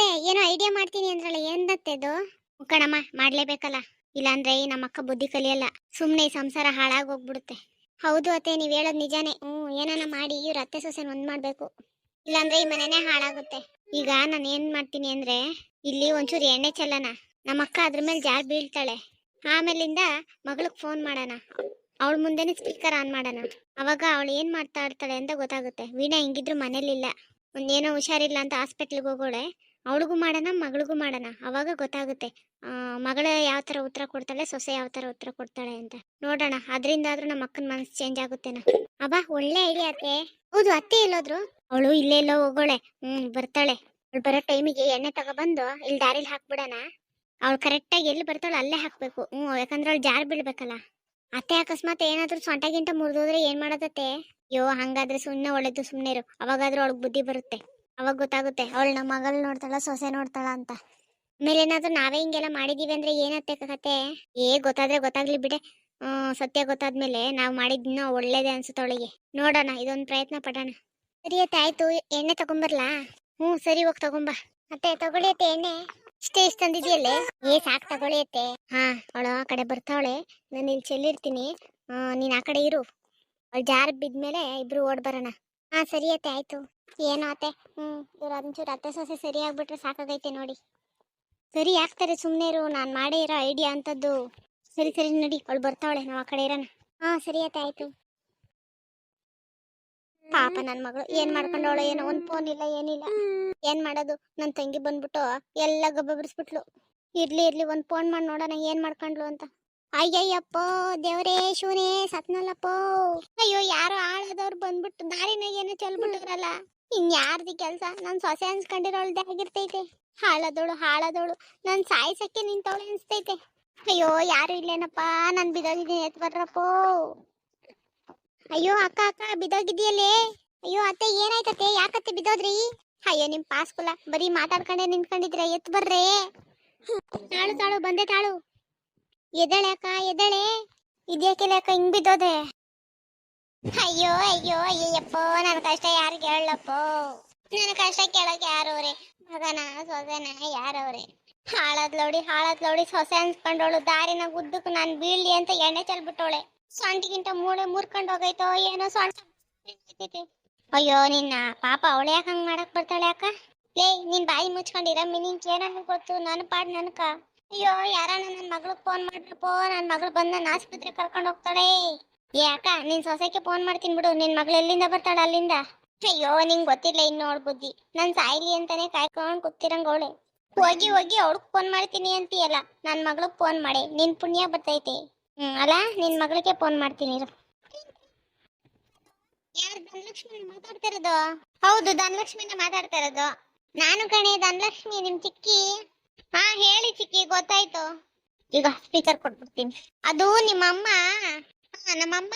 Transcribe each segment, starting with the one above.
ಅತ್ತೆ ಏನೋ ಐಡಿಯಾ ಮಾಡ್ತೀನಿ ಅಂದ್ರಲ್ಲ ಎಂದತ್ತೆದು ಕಣಮ್ಮ, ಮಾಡ್ಲೇಬೇಕಲ್ಲ. ಇಲ್ಲಾಂದ್ರೆ ಈ ನಮ್ಮ ಅಕ್ಕ ಬುದ್ಧಿ ಕಲಿಯಲ್ಲ. ಸುಮ್ನೆ ಈ ಸಂಸಾರ ಹಾಳಾಗಿ ಹೋಗ್ಬಿಡುತ್ತೆ. ಹೌದು ಅತ್ತೆ, ನೀವ್ ಹೇಳೋದ್ ನಿಜಾನೇ. ಹ್ಮ್ ಏನಾನ ಮಾಡಿ, ಇವ್ರ ಅತ್ತೆ ಸೊಸೆನ ಒಂದ್ ಮಾಡ್ಬೇಕು. ಇಲ್ಲಾಂದ್ರೆ ಈ ಮನೆನೇ ಹಾಳಾಗುತ್ತೆ. ಈಗ ನಾನು ಏನ್ ಮಾಡ್ತೀನಿ ಅಂದ್ರೆ, ಇಲ್ಲಿ ಒಂಚೂರು ಎಣ್ಣೆ ಚೆಲ್ಲನ ನಮ್ಮ ಅಕ್ಕ ಅದ್ರ ಮೇಲೆ ಜಾರ್ ಬೀಳ್ತಾಳೆ. ಆಮೇಲಿಂದ ಮಗಳಿಗೆ ಫೋನ್ ಮಾಡೋಣ. ಅವಳ ಮುಂದೆನೆ ಸ್ಪೀಕರ್ ಆನ್ ಮಾಡೋಣ. ಅವಾಗ ಅವಳು ಏನ್ ಮಾಡ್ತಾ ಇರ್ತಾಳೆ ಅಂತ ಗೊತ್ತಾಗುತ್ತೆ. ವೀಣಾ ಹಿಂಗಿದ್ರು ಮನೇಲಿಲ್ಲ. ಒಂದೇನೋ ಹುಷಾರಿಲ್ಲ ಅಂತ ಹಾಸ್ಪಿಟ್ಲಿಗೆ ಹೋಗೋಳೆ. ಅವಳಿಗೂ ಮಾಡೋಣ, ಮಗಳಿಗೂ ಮಾಡೋಣ. ಅವಾಗ ಗೊತ್ತಾಗುತ್ತೆ. ಮಗಳ ಯಾವ ತರ ಉತ್ತರ ಕೊಡ್ತಾಳೆ, ಸೊಸೆ ಯಾವ ತರ ಉತ್ತರ ಕೊಡ್ತಾಳೆ ಅಂತ. ನೋಡೋಣ ಅದರಿಂದ ಆದ್ರೂ ನಮ್ಮ ಅಕ್ಕನ ಮನಸ್ಸು ಚೇಂಜ್ ಆಗುತ್ತೇನ. ಅಬ್ಬಾ, ಒಳ್ಳೆ ಐಡಿಯಾ ಅತ್ತೆ. ಹೌದು, ಅತ್ತೆ ಎಲ್ಲೋದ್ರು? ಅವಳು ಇಲ್ಲೇ ಎಲ್ಲೋ ಹೋಗೋಳೆ. ಹ್ಮ್, ಬರ್ತಾಳೆ. ಅವಳು ಬರೋ ಟೈಮಿಗೆ ಎಣ್ಣೆ ತಗೊಬಂದು ಇಲ್ಲಿ ದಾರಿಲಿ ಹಾಕ್ಬಿಡೋಣ. ಅವಳು ಕರೆಕ್ಟಾಗಿ ಎಲ್ಲಿ ಬರ್ತಾಳು ಅಲ್ಲೇ ಹಾಕ್ಬೇಕು. ಹ್ಞೂ ಯಾಕಂದ್ರೆ ಅವಳು ಜಾರ್ ಬೀಳ್ಬೇಕಲ್ಲ. ಅತ್ತೆ ಅಕಸ್ಮಾತ್ ಏನಾದರೂ ಸೊಂಟ ಗಿಂಟ ಮುರಿದೋದ್ರೆ ಏನ್ ಮಾಡೋದತ್ತೆ? ಅಯ್ಯೋ, ಹಂಗಾದ್ರೆ ಸುಮ್ಮನೆ ಒಳ್ಳೇದು ಸುಮ್ಮನೆ ಇರು. ಅವಾಗಾದ್ರೂ ಅವಳಿಗೆ ಬುದ್ಧಿ ಬರುತ್ತೆ. ಅವಾಗ ಗೊತ್ತಾಗುತ್ತೆ. ಅವಳು ನಮ್ಮ ಮಗಳು ನೋಡ್ತಾಳ, ಸೊಸೆ ನೋಡ್ತಾಳ ಅಂತ. ಆಮೇಲೆ ಏನಾದ್ರು ನಾವೇ ಹಿಂಗೆಲ್ಲ ಮಾಡಿದೀವಿ ಅಂದ್ರೆ ಏನತ್ತೆ ಕತೆ? ಏ, ಗೊತ್ತಾದ್ರೆ ಗೊತ್ತಾಗ್ಲಿ ಬಿಡೆ. ಹ್ಮ್ ಸತ್ಯ ಗೊತ್ತಾದ್ಮೇಲೆ ನಾವು ಮಾಡಿದ್ನೋ ಒಳ್ಳೇದೇ ಅನ್ಸುತ್ತೆ ಅವಳಿಗೆ. ನೋಡೋಣ, ಇದೊಂದು ಪ್ರಯತ್ನ ಪಡೋಣ. ಸರಿ ಅತ್ತೆ, ಆಯ್ತು. ಎಣ್ಣೆ ತಗೊಂಬರ್ಲಾ? ಹ್ಮ್, ಸರಿ ಹೋಗಿ ತಗೊಂಬ. ಅತ್ತೆ, ತಗೊಳ್ಳಿ ಅತ್ತೆ ಎಣ್ಣೆ. ಇಷ್ಟೇ ಇಷ್ಟ ತಂದಿದ್ಯಲ್ಲೇ? ಏ, ಸಾಕ್, ತಗೊಳ್ಳಿ ಅತ್ತೆ. ಹಾ, ಅವಳು ಆ ಕಡೆ ಬರ್ತಾವಳೆ. ನಾನು ಇಲ್ಲಿ ಚೆಲ್ಲಿರ್ತೀನಿ. ನೀನ್ ಆ ಕಡೆ ಇರು. ಅವಳು ಜಾರ್ ಬಿದ್ಮೇಲೆ ಇಬ್ರು ಓಡ್ ಬರೋಣ. ಹಾ, ಸರಿ ಅತ್ತೆ, ಆಯ್ತು. ಏನೋ ಅತ್ತೆ, ಹ್ಮ್, ಇವ್ರ ಒಂಚೂರು ಅತ್ತೆ ಸೊಸೆ ಸರಿ ಆಗ್ಬಿಟ್ರೆ ಸಾಕಾಗೈತೆ ನೋಡಿ. ಸರಿ, ಆಗ್ತಾರೆ ಸುಮ್ಮನೆ ಇರು, ನಾನು ಮಾಡೇ ಇರೋ ಐಡಿಯಾ ಅಂತದ್ದು ಸರಿ ಸರಿ, ನಡಿ, ಅವಳು ಬರ್ತಾವಳೆ, ನಾವು ಆ ಕಡೆ ಇರೋಣ. ಹಾ, ಸರಿ ಅತ್ತೆ, ಆಯ್ತು. ಪಾಪ ನನ್ನ ಮಗಳು, ಏನ್ ಮಾಡ್ಕೊಂಡವಳು ಏನೋ, ಒಂದ್ ಫೋನ್ ಇಲ್ಲ, ಏನಿಲ್ಲ. ಏನ್ ಮಾಡೋದು? ನನ್ನ ತಂಗಿ ಬಂದ್ಬಿಟ್ಟು ಎಲ್ಲ ಗಬ್ಬರಿಸ್ಬಿಟ್ಲು ಇರ್ಲಿ ಇರ್ಲಿ, ಒಂದ್ ಫೋನ್ ಮಾಡಿ ನೋಡೋಣ, ಏನ್ ಮಾಡ್ಕೊಂಡ್ಲು ಅಂತ. ಅಯ್ಯಯ್ಯಪ್ಪ, ದೇವ್ರೇ, ಶಿವನೇ, ಸತ್ನಲ್ಲಪ್ಪೋ. ಅಯ್ಯೋ, ಯಾರು ಆಳದವ್ರು ಬಂದ್ಬಿಟ್ಟು ದಾರಿನಾಗ ಏನೋ ಚೆಲ್ಬಿಟ್ಟಿದ್ರಲ್ಲ. ಇನ್ ಯಾರ್ದಿ ಕೆಲ್ಸ? ನನ್ ಸೊಸೆ ಅನ್ಸ್ಕೊಂಡಿರೋಳ್ದೆ ಆಗಿರ್ತೈತೆ. ಹಾಳದೋಳು ಹಾಳದೋಳು. ನನ್ ಸಾಯ್ಸಕ್ಕೆ ನಿಂತವಳು ಅನ್ಸ್ತೈತೆ. ಅಯ್ಯೋ, ಯಾರು ಇಲ್ಲೇನಪ್ಪ? ನನ್ ಬಿದೋಗಿದ್ದೀನಿ ಎತ್ ಬರ್ರಪ್ಪೋ. ಅಯ್ಯೋ, ಅಕ್ಕ ಅಕ್ಕ ಬಿದೋಗಿದ್ಯಲ್ಲೇ ಅಯ್ಯೋ, ಅತ್ತೆ ಏನಾಯ್ತತ್ತೆ ಯಾಕತ್ತೆ ಬಿದ್ದೋದ್ರಿ ಅಯ್ಯೋ, ನಿಮ್ ಪಾಸ್ಕುಲ, ಬರೀ ಮಾತಾಡ್ಕೊಂಡೆ ನಿಂತ್ಕೊಂಡಿದ್ರೆ ಎತ್ ಬರ್ರೇ. ತಾಳು ತಾಳು, ಬಂದೆ ತಾಳು. ಎದಳೆ ಅಕ್ಕ, ಎದಳೆ? ಇದ್ಯಾಕೆಲ್ಲ ಅಕ್ಕ, ಹಿಂಗ್ ಬಿದ್ದೋದೆ? ಅಯ್ಯೋ ಅಯ್ಯೋ ಅಯ್ಯಪ್ಪೋ ನನ್ನ ಕಷ್ಟ ಯಾರಿಗೆ ಹೇಳಪ್ಪ ನನ್ನ ಕಷ್ಟ ಕೇಳಕ್ ಯಾರವ್ರೆ ಮಗನ, ಸೊಸೆನ ಯಾರವ್ರೆ ಹಾಳದ್ ಲೋಡಿ ಹಾಳದ್ ಲೋಡಿ ಸೊಸೆ ಅನ್ಸ್ಕೊಂಡವಳು ದಾರಿನ ಉದ್ದಕ್ಕೆ ನಾನು ಬೀಳ್ಲಿ ಅಂತ ಎಣ್ಣೆ ಚೆಲ್ಬಿಟ್ಟವಳೆ ಸೊಂಟಿಗಿಂತ ಮೂಳೆ ಮುರ್ಕೊಂಡ್ ಹೋಗೈತೋ, ಏನೋ ಸೊಂಟ ಅಯ್ಯೋ, ನಿನ್ನ ಪಾಪ ಅವಳೆ ಯಾಕೆ ಹಂಗ್ ಮಾಡಕ್ ಬರ್ತಾಳೆ ಅಕ್ಕ? ಲೇ, ನಿನ್ ಬಾಯಿ ಮುಚ್ಕೊಂಡಿರಮ್ಮಿ ನಿನ್ ಏನನ್ನ ಗೊತ್ತು ನನ್ನ ಪಾಡ್ ನನ್ಕ. ಅಯ್ಯೋ ಯಾರನ್ನ ನನ್ನ ಮಗಳಿಗೆ ಫೋನ್ ಮಾಡ್ರಪ್ಪ ನನ್ನ ಮಗಳು ಬಂದು ನನ್ನ ಆಸ್ಪತ್ರೆ ಕರ್ಕೊಂಡು ಹೋಗ್ತಾಳೆ. ಯಾಕ ನಿನ್ ಸೊಸೆಗೆ ಫೋನ್ ಮಾಡ್ತೀನಿ ಬಿಡು. ನಿನ್ ಮಗಳು ಎಲ್ಲಿಂದ ಬರ್ತಾಳ ಅಲ್ಲಿಂದ? ಅಯ್ಯೋ, ನಿಂಗ್ ಗೊತ್ತಿಲ್ಲ ಇನ್ನೋಳ್ ಬುದ್ಧಿ. ನನ್ ಸಾಯ್ಲಿ ಅಂತಾನೆ ಕಾಯ್ಕೊಂಡ್ ಕೂತಿರಂಗವಳೆ ಹೋಗಿ ಹೋಗಿ ಅವಳಗ್ ಫೋನ್ ಮಾಡ್ತೀನಿ ಅಂತೀಯಲ್ಲ. ನನ್ ಮಗಳಿಗೆ ಫೋನ್ ಮಾಡಿ. ನಿನ್ ಪುಣ್ಯ ಬರ್ತೈತೆ. ಹ್ಮ್, ಅಲ್ಲ, ನಿನ್ ಮಗಳಿಗೆ ಫೋನ್ ಮಾಡ್ತೀನಿ ಯಾರು ಧನಲಕ್ಷ್ಮಿ ಮಾತಾಡ್ತಾ ಹೌದು, ಧನಲಕ್ಷ್ಮಿನ ಮಾತಾಡ್ತಾ ಇರೋದು. ನಾನು ಕಣೆ, ಧನಲಕ್ಷ್ಮಿ, ನಿಮ್ ಚಿಕ್ಕಿ. ಹಾ, ಹೇಳಿ ಚಿಕ್ಕಿ, ಗೊತ್ತಾಯ್ತು. ಈಗ ಸ್ಪೀಕರ್ ಕೊಟ್ಬಿಡ್ತೀನಿ. ಅದು ನಿಮ್ಮಮ್ಮ ನಮ್ಮಮ್ಮ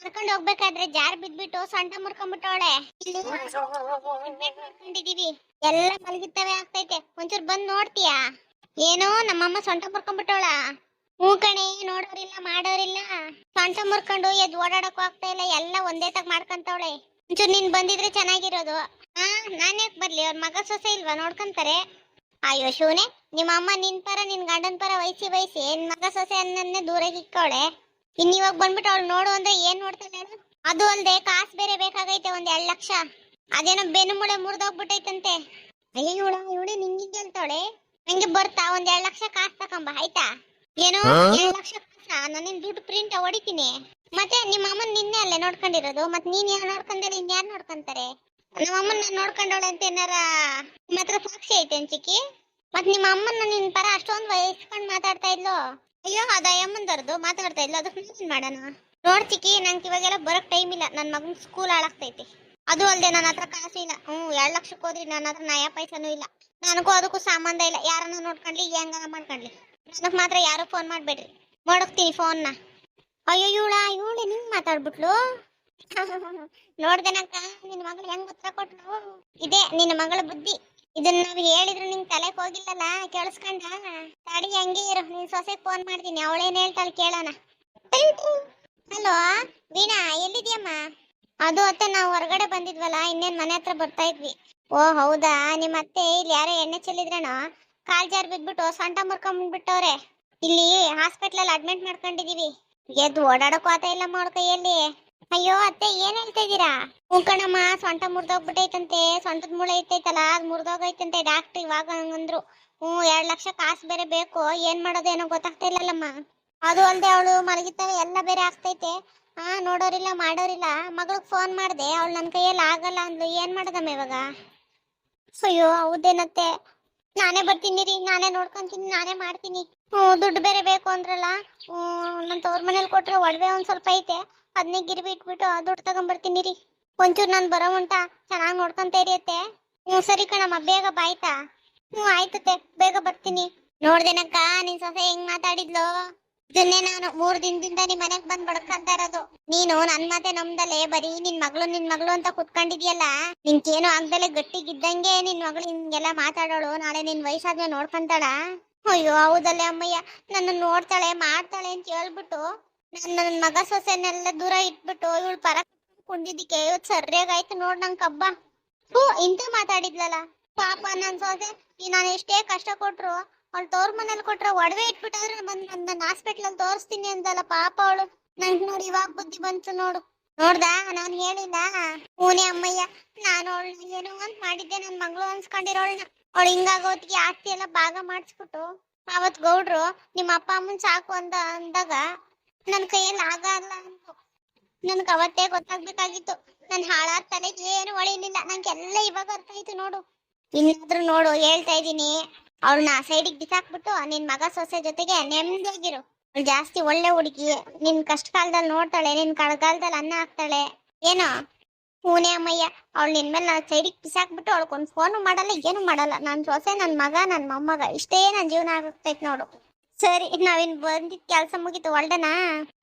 ಕರ್ಕೊಂಡು ಹೋಗ್ಬೇಕಾದ್ರೆ ಜಾರ್ ಬಿದ್ಬಿಟ್ಟು ಸೊಂಟ ಮುರ್ಕೊಂಡ್ಬಿಟ್ಟವಳೆ. ಮಾಡ್ಕೊಂಡಿದೀವಿ ಎಲ್ಲ ಮಲಗಿತ್ತವೆ ಆಗ್ತೈತೆ. ಒಂಚೂರ್ ಬಂದ್ ನೋಡ್ತೀಯಾ? ಏನೋ ನಮ್ಮಮ್ಮ ಸೊಂಟ ಮುರ್ಕೊಂಡ್ಬಿಟ್ಟವಳ. ಹ್ಞೂ ಕಣೆ, ನೋಡೋರಿಲ್ಲ, ಮಾಡೋರಿಲ್ಲ. ಸೊಂಟ ಮುರ್ಕೊಂಡು ಎದ್ ಓಡಾಡಕ್ಕೂ ಆಗ್ತಾ ಇಲ್ಲ. ಎಲ್ಲ ಒಂದೇ ತಗ ಮಾಡ್ಕೊಂತವಳೆ. ಒಂಚೂರ್ ನಿನ್ ಬಂದಿದ್ರೆ ಚೆನ್ನಾಗಿರೋದು. ಹಾ, ನಾನ್ ಯಾಕೆ ಬರ್ಲಿ? ಅವ್ರ ಮಗ ಸೊಸೆ ಇಲ್ವಾ? ನೋಡ್ಕೊಂತಾರೆ. ಅಯ್ಯೋ ಶಿವನೇ ನಿಮ್ಮ ಅಮ್ಮ ನಿನ್ ಪರ ನಿನ್ ಗಂಡನ್ ಪರ ವಹಿಸಿ ವಹಿಸಿ ನಿನ್ ಮಗ ಸೊಸೆ ಅನ್ನನ್ನೇ ದೂರಕ್ಕೆ ಇಕ್ಕವಳೆ ಇನ್ ಇವಾಗ ಬಂದ್ಬಿಟ್ಟು ಅವಳು ನೋಡು ಅಂದ್ರೆ ಏನ್ ನೋಡ್ತಾಳೆ ಹೇಳು? ಅದು ಅಲ್ದೆ ಕಾಸ್ ಬೇರೆ ಬೇಕಾಗೈತೆ ಒಂದ್ ಎರಡ್ ಲಕ್ಷ. ಅದೇನೋ ಬೆನ್ನು ಮುಳೆ ಮುರಿದೋಗ್ಬಿಟ್ಟೈತಂತೆ. ಅಯ್ಯೋ ಇವಳ ಇವಳು ನಿಂಗೆ ಹೇಳ್ತಾಳೆ ನಂಗೆ ಬರ್ತಾ ಒಂದ್ ಎರಡ್ ಲಕ್ಷ ಕಾಸ್ ತಕೊಂಬ ಆಯ್ತಾ? ಏನೋ ಎರಡ್ ಲಕ್ಷ ಕಾಸ ನಾನೇನ್ ದುಡ್ಡು ಪ್ರಿಂಟ್ ಹೊಡಿತೀನಿ. ಮತ್ತೆ ನಿಮ್ಮ ಅಮ್ಮನ್ ನಿನ್ನೆ ಅಲ್ಲೇ ನೋಡ್ಕೊಂಡಿರೋದು ಮತ್ ನೀನ್ ಯಾರು ನೋಡ್ಕೊಂಡ್ರೆ ಇನ್ ಯಾರು ನೋಡ್ಕೊಂತಾರೆ? ನಮ್ಮ ಅಮ್ಮನ್ ನೋಡ್ಕೊಂಡವಳೆ ಅಂತ ಏನಾರ ನಿಮ್ಮ ಹತ್ರ ಸಾಕ್ಷಿ ಐತೆ ಚಿಕ್ಕಿ ಮತ್ ನಿಮ್ಮ ಅಮ್ಮನ ನಿನ್ ಪರ ಅಷ್ಟೊಂದು ವಹಿಸ್ಕೊಂಡ್ ಮಾತಾಡ್ತಾ ಇದ್ಲು? ಅಯ್ಯೋ, ಅದ ಅಮ್ಮಂದರ್ದು ಮಾತಾಡ್ತಾ ಇದ್ಲು, ಅದಕ್ಕೆ ಏನ್ ಮಾಡೋಣ? ನೋಡ್ ಚಿಕ್ಕಿ, ನಂಗೆ ಇವಾಗೆಲ್ಲ ಬರಕ್ ಟೈಮ್ ಇಲ್ಲ, ನನ್ ಮಗನ್ ಸ್ಕೂಲ್ ಹಾಳಾಗ್ತೈತಿ. ಅದು ಅಲ್ದೆ ನನ್ನ ಹತ್ರ ಕಾಸು ಇಲ್ಲ. ಹ್ಞೂ, ಎರಡು ಲಕ್ಷಕ್ಕೆ ಹೋದ್ರಿ ನನ್ನ ಹತ್ರ ನಯಾ ಪೈಸನೂ ಇಲ್ಲ. ನನಗೂ ಅದಕ್ಕೂ ಸಂಬಂಧ ಇಲ್ಲ. ಯಾರನ್ನ ನೋಡ್ಕೊಂಡ್ಲಿ ಹೆಂಗ ಮಾಡ್ಕೊಂಡ್ಲಿ. ನನಗೆ ಮಾತ್ರ ಯಾರು ಫೋನ್ ಮಾಡ್ಬೇಡ್ರಿ. ಮಾಡೋಗ್ತೀನಿ ಫೋನ್ನ ಅಯ್ಯೋ, ಇವಳ, ಇವಳೆ ನಿಂಗೆ ಮಾತಾಡ್ಬಿಟ್ಲು? ನೋಡ್ದನಕ್ಕ ನಿನ್ ಮಗಳು ಹೆಂಗ್ ಉತ್ತರ ಕೊಟ್ಲು? ಇದೇ, ನಿನ್ನ ಮಗಳ ಬುದ್ಧಿ. ಇದನ್ನ ನಾವ್ ಹೇಳಿದ್ರು ನಿನ್ ತಲೆಗ್ ಹೋಗಿಲ್ಲಲ್ಲ, ಕೇಳಿಸ್ಕೊಂಡ. ತಡಿ, ಹಂಗೆ ಇರು. ನಿನ್ ಸೊಸೆಗ್ ಫೋನ್ ಮಾಡ್ತೀನಿ. ಅವಳೇನ್ ಹೇಳ್ತಾಳೆ ಕೇಳೋಣ. ಹಲೋ ವೀಣಾ, ಎಲ್ಲಿದ್ಯಮ್ಮ? ಅದು ಅತ್ತೆ, ನಾವು ಹೊರಗಡೆ ಬಂದಿದ್ವಲ್ಲ, ಇನ್ನೇನ್ ಮನೆ ಹತ್ರ ಬರ್ತಾ ಇದ್ವಿ. ಓ, ಹೌದಾ? ನಿಮ್ಮ ಅತ್ತೆ ಇಲ್ಲಿ ಯಾರೋ ಎಣ್ಣೆ ಚೆಲ್ಲಿದ್ರೇನೋ? ಕಾಲ್ ಜಾರ್ ಬಿದ್ಬಿಟ್ಟು ಸೊಂಟ ಮುರ್ಕೊಂಡ್ಬಿಟ್ಟವ್ರೆ ಇಲ್ಲಿ ಹಾಸ್ಪಿಟ್ಲಲ್ಲಿ ಅಡ್ಮಿಟ್ ಮಾಡ್ಕೊಂಡಿದೀವಿ. ಎದ್ದು ಓಡಾಡಕ್ಕೂ ಆತ ಇಲ್ಲ ಮಾಡ ಕೈಯಲ್ಲಿ. ಅಯ್ಯೋ, ಅತ್ತೆ, ಏನ್ ಹೇಳ್ತಾ ಇದ್ದೀರಾ? ಹ್ಞೂ ಕಣಮ್ಮ, ಸೊಂಟ ಮುರಿದೋಗ್ಬಿಟ್ಟೈತಂತೆ ಸೊಂಟದ ಮೂಳೆ ಐತೈತಲ್ಲ ಅದು ಮುರಿದೋಗೈತಂತೆ ಡಾಕ್ಟರ್ ಇವಾಗ ಹಂಗಂದ್ರು. ಹ್ಞೂ, ಎರಡ್ ಲಕ್ಷ ಕಾಸು ಬೇರೆ ಬೇಕು. ಏನ್ ಮಾಡೋದು ಏನೋ ಗೊತ್ತಾಗ್ತಾ ಇಲ್ಲಲ್ಲಮ್ಮ. ಅದು ಅಲ್ದೆ ಅವಳು ಮಲಗಿತ್ತಾಳೆ ಎಲ್ಲ ಬೇರೆ ಆಗ್ತೈತೆ. ಹಾ ನೋಡೋರಿಲ್ಲ, ಮಾಡೋರಿಲ್ಲ. ಮಗಳಿಗೆ ಫೋನ್ ಮಾಡ್ದೆ, ಅವಳು ನನ್ನ ಕೈಯಲ್ಲಿ ಆಗಲ್ಲ ಅಂದ್ಲು. ಏನ್ ಮಾಡೋದಮ್ಮ ಇವಾಗ? ಅಯ್ಯೋ, ಹೌದೇನತ್ತೆ? ನಾನೇ ಬರ್ತೀನಿ ರೀ, ನಾನೇ ನೋಡ್ಕೊಂತೀನಿ, ನಾನೇ ಮಾಡ್ತೀನಿ. ದುಡ್ಡು ಬೇರೆ ಬೇಕು ಅಂದ್ರಲ್ಲ? ನನ್ನ ತವ್ರ ಮನೇಲಿ ಕೊಟ್ರೆ ಒಡವೆ ಒಂದು ಸ್ವಲ್ಪ ಐತೆ. ಅದನ್ನೇ ಗಿರ್ವಿ ಇಟ್ಬಿಟ್ಟು ದುಡ್ಡು ತಗೊಂಬರ್ತೀನಿ ರೀ. ಒಂಚೂರು ನಾನು ಬರೋ ಉಂಟ ಚೆನ್ನಾಗಿ ನೋಡ್ಕೊಂತ ಇರಿಯತ್ತೆ. ಹ್ಞೂ, ಸರಿ ಕಣಮ್ಮ, ಬೇಗ ಬಾಯ್ತಾ ಹ್ಞೂ ಆಯ್ತತೆ ಬೇಗ ಬರ್ತೀನಿ. ನೋಡ್ದೇನಕ್ಕ ನಿನ್ ಸೊಸೆ ಹೆಂಗ್ ಮಾತಾಡಿದ್ಲು? ಇದನ್ನೇ ನಾನು ಮೂರ್ ದಿನದಿಂದ ನಿಮ್ ಮನೆಗ್ ಬಂದ್ ಬಡ್ಕಂತ ಇರೋದು. ನೀನು ನನ್ ಮಾತೆ ನಮ್ದಲ್ಲೇ ಬರೀ ನಿನ್ ಮಗಳು ನಿನ್ ಮಗಳು ಅಂತ ಕುತ್ಕೊಂಡಿದ್ಯಲ್ಲ? ನಿನ್ಕೇನು ಆಗ್ದಲೆ ಗಟ್ಟಿಗಿದ್ದಂಗೆ ನಿನ್ ಮಗಳು ಹಿಂಗೆಲ್ಲ ಮಾತಾಡೋಳು, ನಾಳೆ ನಿನ್ ವಯಸ್ಸಾದ್ಮೇಲೆ ನೋಡ್ಕೊಂತಾಳ? ಅಯ್ಯೋ, ಹೌದಲ್ಲೇ ಅಮ್ಮಯ್ಯ? ನನ್ನ ನೋಡ್ತಾಳೆ, ಮಾಡ್ತಾಳೆ ಅಂತ ಹೇಳ್ಬಿಟ್ಟು ನನ್ನ ನನ್ ಮಗ ಸೊಸೆನೆಲ್ಲ ದೂರ ಇಟ್ಬಿಟ್ಟು ಇವಳು ಪರ ಕುಂದಿದ್ದಕ್ಕೆ ಇವತ್ತು ಸರಿಯಾಗಾಯ್ತು ನೋಡ್ ನಂಗ್ ಕಬ್ಬ. ಹೂ ಇಂತ ಮಾತಾಡಿದ್ಲಲ್ಲ. ಪಾಪ ನನ್ನ ಸೊಸೆ ನಾನು ಎಷ್ಟೇ ಕಷ್ಟ ಕೊಟ್ರು ಅವ್ಳು ತೋರ್ ಮನೇಲಿ ಕೊಟ್ರೆ ಒಡವೆ ಇಟ್ಬಿಟ್ಟಾದ್ರೆ ಬಂದ್ ನನ್ನ ಹಾಸ್ಪಿಟ್ಲ್ ಅಲ್ಲಿ ತೋರಿಸ್ತೀನಿ ಅಂದಲ್ಲ ಪಾಪ ಅವಳು. ನನ್ ನೋಡಿ ಇವಾಗ ಬುದ್ಧಿ ಬಂತು ನೋಡು. ನೋಡ್ದಾ? ನಾನ್ ಹೇಳಿಲ್ಲ. ಹೂನೇ ಅಮ್ಮಯ್ಯ, ನಾನು ಅವಳು ಏನೋ ಅಂತ ಮಾಡಿದ್ದೆ, ನನ್ ಮಗಳು ಅನ್ಸ್ಕೊಂಡಿರೋಳ್ನ ಅವಳು ಹಿಂಗಾಗೋತ್ಗೆ ಆಸ್ತಿ ಎಲ್ಲ ಭಾಗ ಮಾಡಿಸ್ಬಿಟ್ಟು, ಅವತ್ ಗೌಡ್ರು ನಿಮ್ಮ ಅಪ್ಪ ಅಮ್ಮನ್ ಸಾಕು ಅಂತ ಅಂದಾಗ ನನ್ ಕೈಯಲ್ಲಿ ಆಗಲ್ಲ ಅಂದ್ರು. ನನ್ಗೆ ಅವತ್ತೇ ಗೊತ್ತಾಗ್ಬೇಕಾಗಿತ್ತು. ನನ್ ಹಾಳಾದ ತಲೆಗೆ ಏನು ಹೊಳಿಲಿಲ್ಲ. ನಂಗೆಲ್ಲ ಇವಾಗ ಅರ್ಥ ಆಯ್ತು ನೋಡು. ಇನ್ನಾದ್ರೂ ನೋಡು, ಹೇಳ್ತಾ ಇದೀನಿ ಆ ಸೈಡಿಗೆ ಬಿಸಾಕ್ಬಿಟ್ಟು ನಿನ್ ಮಗ ಸೊಸೆ ಜೊತೆಗೆ ನೆಮ್ಮದಿಯಾಗಿರು ಜಾಸ್ತಿ ಒಳ್ಳೆ ಹುಡುಗಿ. ನಿನ್ ಕಷ್ಟ ಕಾಲದಲ್ಲಿ ನೋಡ್ತಾಳೆ, ನಿನ್ ಕಳ್ಕಾಲದಲ್ಲಿ ಅನ್ನ ಹಾಕ್ತಾಳೆ. ಏನೋ? ಹೂನೆ ಅಮ್ಮಯ್ಯ, ಅವಳು ನಿನ್ ಮೇಲೆ ನಾನು ಸೈಡಿಗೆ ಬಿಸಾಕ್ಬಿಟ್ಟು ಅವಳಕ್ಕೊಂದು ಫೋನು ಮಾಡಲ್ಲ, ಏನು ಮಾಡಲ್ಲ. ನನ್ನ ಸೊಸೆ ನನ್ನ ಮಗ ನನ್ನ ಮೊಮ್ಮಗ, ಇಷ್ಟೇ ನನ್ನ ಜೀವನ ಆಗ್ತೈತೆ ನೋಡು. ಸರಿ ನಾವಿನ್ ಬಂದಿದ್ ಕೆಲಸ ಮುಗೀತು ಹೊಲ್ಡನಾ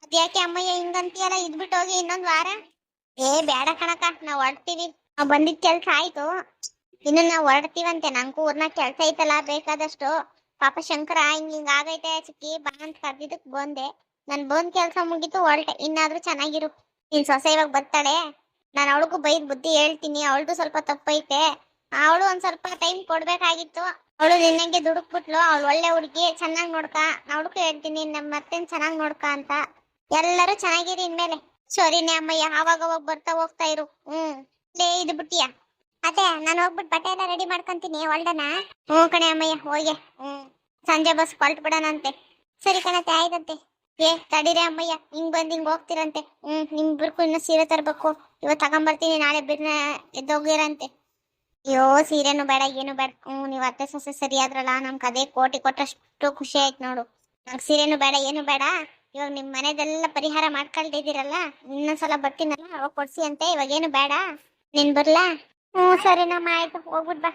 ಅದ್ಯಾಕೆ ಅಮ್ಮಯ್ಯ ಹಿಂಗಂತೀಯಲ್ಲ ಇದ್ಬಿಟ್ಟು ಹೋಗಿ ಇನ್ನೊಂದು ವಾರ? ಏ ಬೇಡ ಕಣಕ ನಾವು ಹೊರಡ್ತೀವಿ. ನಾವು ಬಂದಿದ್ ಕೆಲಸ ಆಯ್ತು. ಇನ್ನು ನಾವ್ ಹೊರಡ್ತೀವಂತೆ, ನಂಗೂ ಊರ್ನಾಗ ಕೆಲಸ ಐತಲ್ಲ, ಬೇಕಾದಷ್ಟು. ಪಾಪ ಶಂಕರ ಹಿಂಗ ಹಿಂಗ ಆಗೈತೆ, ಚಿಕ್ಕಿ, ಬಾ ಅಂತ ಕರ್ದಿದ್ದಕ್ಕೆ ಬಂದೆ. ನನ್ ಬಂದ್ ಕೆಲ್ಸ ಮುಗೀತು ಹೊರಟೆ ಇನ್ನಾದ್ರೂ ಚೆನ್ನಾಗಿರು. ನಿನ್ ಸೊಸೆ ಇವಾಗ ಬರ್ತಾಳೆ. ನಾನು ಅವಳಿಗೂ ಬೈದ್ ಬುದ್ಧಿ ಹೇಳ್ತೀನಿ, ಅವಳದು ಸ್ವಲ್ಪ ತಪ್ಪೈತೆ. ಅವಳು ಒಂದ್ ಸ್ವಲ್ಪ ಟೈಮ್ ಕೊಡ್ಬೇಕಾಗಿತ್ತು. ಅವಳು ನಿನ್ನಂಗೆ ದುಡುಕ್ಬಿಟ್ಲು, ಅವಳು ಒಳ್ಳೆ ಹುಡುಗಿ, ಚೆನ್ನಾಗ್ ನೋಡ್ಕ. ಅವಳಕ್ಕೂ ಹೇಳ್ತೀನಿ ನಮ್ಮ ಮತ್ತೇನ್ ಚೆನ್ನಾಗ್ ನೋಡ್ಕ ಅಂತ. ಎಲ್ಲರೂ ಚೆನ್ನಾಗಿರಿ ಇನ್ಮೇಲೆ. ಸರಿನೇ ಅಮ್ಮಯ್ಯ ಯಾವಾಗ ಅವಾಗ ಬರ್ತಾ ಹೋಗ್ತಾ ಇರು. ಹ್ಮ್. ಲೇ, ಇದು ಬಿಟ್ಟಿಯಾ? ಅದೇ ನಾನು ಹೋಗ್ಬಿಟ್ಟು ಬಟ್ಟೆ ಎಲ್ಲ ರೆಡಿ ಮಾಡ್ಕೊಂತೀನಿ ಒಳ್ಳೆನ ಹ್ಞೂ ಕಣೆ ಅಮ್ಮಯ್ಯ ಹೋಗೆ ಹ್ಮ್. ಸಂಜೆ ಬಸ್ ಹೊಲ್ಟ್ ಬಿಡೋಣಂತೆ ಸರಿ ಕಣತೆ ಆಯ್ತಂತೆ. ಏ, ತಡೀರಿ ಅಮ್ಮಯ್ಯ, ಹಿಂಗ್ ಬಂದ್ ಹಿಂಗ್ ಹೋಗ್ತಿರಂತೆ. ಹ್ಮ್ ನಿಬುರ್ಕು ಇನ್ನೂ ಸೀರೆ ತರ್ಬೇಕು. ಇವತ್ತು ತಗೊಂಬರ್ತೀನಿ, ನಾಳೆ ಬಿರ್ನ ಎದ್ದೋಗಿರಂತೆ ಅಯ್ಯೋ, ಸೀರೆನು ಬೇಡ, ಏನು ಬೇಡ. ಹ್ಞೂ, ನೀವು ಅತ್ತೆ ಸೊಸೆ ಸರಿ ಆದ್ರಲ್ಲ ನಮ್ಗೆ ಅದೇ ಕೋಟಿ ಕೊಟ್ಟಷ್ಟು ಖುಷಿ ಆಯ್ತು ನೋಡು. ನಂಗೆ ಸೀರೆನು ಬೇಡ, ಏನು ಬೇಡ. ಇವಾಗ ನಿಮ್ಮ ಮನೆದೆಲ್ಲ ಪರಿಹಾರ ಮಾಡ್ಕೊಳ್ತಿದ್ದೀರಲ್ಲ ಇನ್ನೊಂದ್ಸಲ ಬರ್ತೀನಲ್ಲ ಅವಾಗ ಕೊಡ್ಸಿ ಅಂತೆ ಇವಾಗ ಏನು ಬೇಡ. ನೀನು ಬರ್ಲಾ? ಹ್ಞೂ ಸರಿನಮ್ಮ ಆಯ್ತು, ಹೋಗ್ಬಿಟ್ ಬಾ.